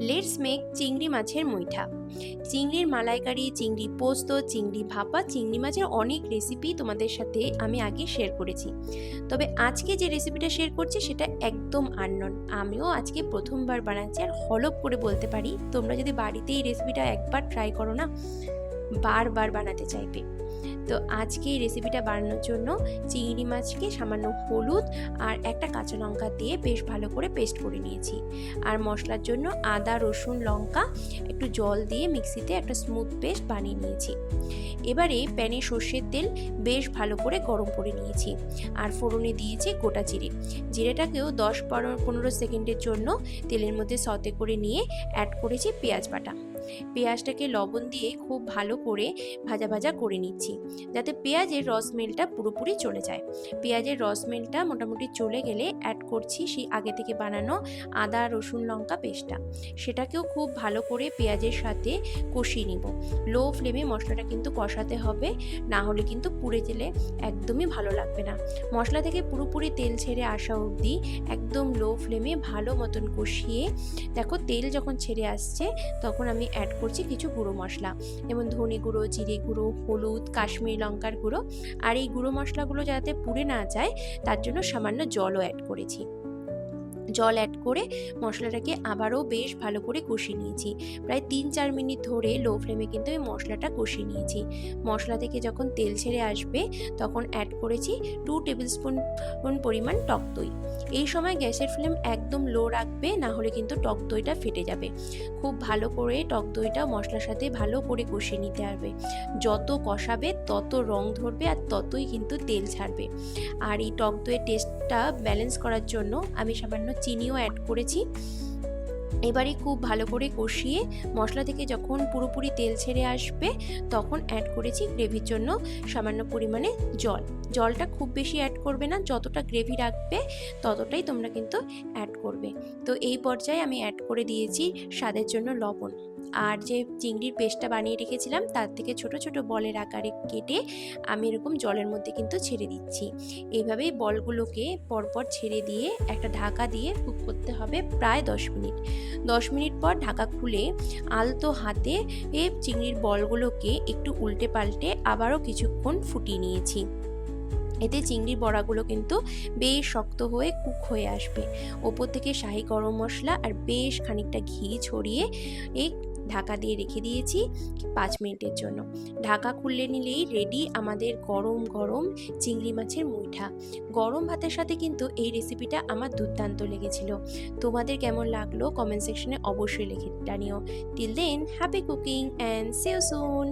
Let's make চিংড়ি মাছের মুইঠা চিংড়ির মালাইকারি, চিংড়ি পোস্ত, চিংড়ি ভাপা, চিংড়ি মাছের অনেক রেসিপি তোমাদের সাথে আমি আগে শেয়ার করেছি। তবে আজকে যে রেসিপিটা শেয়ার করছি সেটা একদম আননন আমিও আজকে প্রথমবার বানাচ্ছি আর হলপ করে বলতে পারি, তোমরা যদি বাড়িতে এই রেসিপিটা একবার ট্রাই করো না, বারবার বানাতে চাইবে। তো আজকে এই রেসিপিটা বানানোর জন্য চিংড়ি মাছকে সামান্য হলুদ আর একটা কাঁচা লঙ্কা দিয়ে বেশ ভালো করে পেস্ট করে নিয়েছি। আর মশলার জন্য আদা, রসুন, লঙ্কা একটু জল দিয়ে মিক্সিতে একটা স্মুথ পেস্ট বানিয়ে নিয়েছি। এবারে প্যানে সর্ষের তেল বেশ ভালো করে গরম করে নিয়েছি আর ফোড়নে দিয়েছি গোটা জিরে। জিরেটাকেও দশ পনেরো সেকেন্ডের জন্য তেলের মধ্যে সতে করে নিয়ে অ্যাড করেছি পেঁয়াজ বাটা। পেঁয়াজটাকে লবণ দিয়ে খুব ভালো করে ভাজা ভাজা করে নিচ্ছি, যাতে পেঁয়াজের রসমেলটা পুরোপুরি চলে যায়। পেঁয়াজের রসমেলটা মোটামুটি চলে গেলে অ্যাড করছি সেই আগে থেকে বানানো আদা, রসুন, লঙ্কা পেস্টটা। সেটাকেও খুব ভালো করে পেঁয়াজের সাথে কষিয়ে নিব। লো ফ্লেমে মশলাটা কিন্তু কষাতে হবে, না হলে কিন্তু পুড়ে গেলে একদমই ভালো লাগবে না। মশলা থেকে পুরোপুরি তেল ছেড়ে আসা অবধি একদম লো ফ্লেমে ভালো মতন কষিয়ে, দেখো তেল যখন ছেড়ে আসছে, তখন আমি অ্যাড করছি কিছু গুঁড়ো মশলা। যেমন ধনে গুঁড়ো, জিরে গুঁড়ো, হলুদ, কাশ্মীর লঙ্কার গুঁড়ো। আর এই গুঁড়ো মশলাগুলো যাতে পুড়ে না যায়, তার জন্য সামান্য জলও অ্যাড করেছি। জল অ্যাড করে মশলাটাকে আবারও বেশ ভালো করে কষিয়ে নিয়েছি। প্রায় তিন চার মিনিট ধরে লো ফ্লেমে কিন্তু এই মশলাটা কষিয়ে নিয়েছি। মশলা থেকে যখন তেল ছেড়ে আসবে, তখন অ্যাড করেছি টু টেবিল স্পুন পরিমাণ টক দই। এই সময় গ্যাসের ফ্লেম একদম লো রাখবে, না হলে কিন্তু টক দইটা ফেটে যাবে। খুব ভালো করে টক দইটা মশলার সাথে ভালো করে কষিয়ে নিতে হবে যত কষাবে, তত রং ধরবে আর ততই কিন্তু তেল ছাড়বে। আর এই টক দইয়ের টেস্টটা ব্যালেন্স করার জন্য আমি সামান্য চিনিও অ্যাড করেছি। এবারে খুব ভালো করে কষিয়ে মশলা থেকে যখন পুরোপুরি তেল ছেড়ে আসবে, তখন অ্যাড করেছি গ্রেভির জন্য সামান্য পরিমাণে জল। জলটা খুব বেশি অ্যাড করবে না, যতটা গ্রেভি রাখবে ততটাই তোমরা কিন্তু অ্যাড করবে। তো এই পর্যায়ে আমি অ্যাড করে দিয়েছি স্বাদের জন্য লবণ। আর যে চিংড়ির পেস্টটা বানিয়ে রেখেছিলাম, তার থেকে ছোট ছোট বলের আকারে কেটে আমি এরকম জলের মধ্যে কিন্তু ছেড়ে দিচ্ছি। এইভাবেই বলগুলোকে পরপর ছেড়ে দিয়ে একটা ঢাকা দিয়ে কুক করতে হবে প্রায় দশ মিনিট। দশ মিনিট পর ঢাকা খুলে আলতো হাতে এ চিংড়ির বলগুলোকে একটু উল্টে পাল্টে আবারও কিছুক্ষণ ফুটিয়ে নিয়েছি। এতে চিংড়ির বড়াগুলো কিন্তু বেশ শক্ত হয়ে কুক হয়ে আসবে। ওপর থেকে শাহি গরম মশলা আর বেশ খানিকটা ঘি ছড়িয়ে এই ঢাকা দিয়ে রেখে দিয়েছি পাঁচ মিনিটের জন্য। ঢাকা খুললে নিলেই রেডি আমাদের গরম গরম চিংড়ি মাছের মুইঠা। গরম ভাতের সাথে কিন্তু এই রেসিপিটা আমার দুর্দান্ত লেগেছিল। তোমাদের কেমন লাগল কমেন্ট সেকশনে অবশ্যই লিখে জানিও। Till then happy cooking and see you soon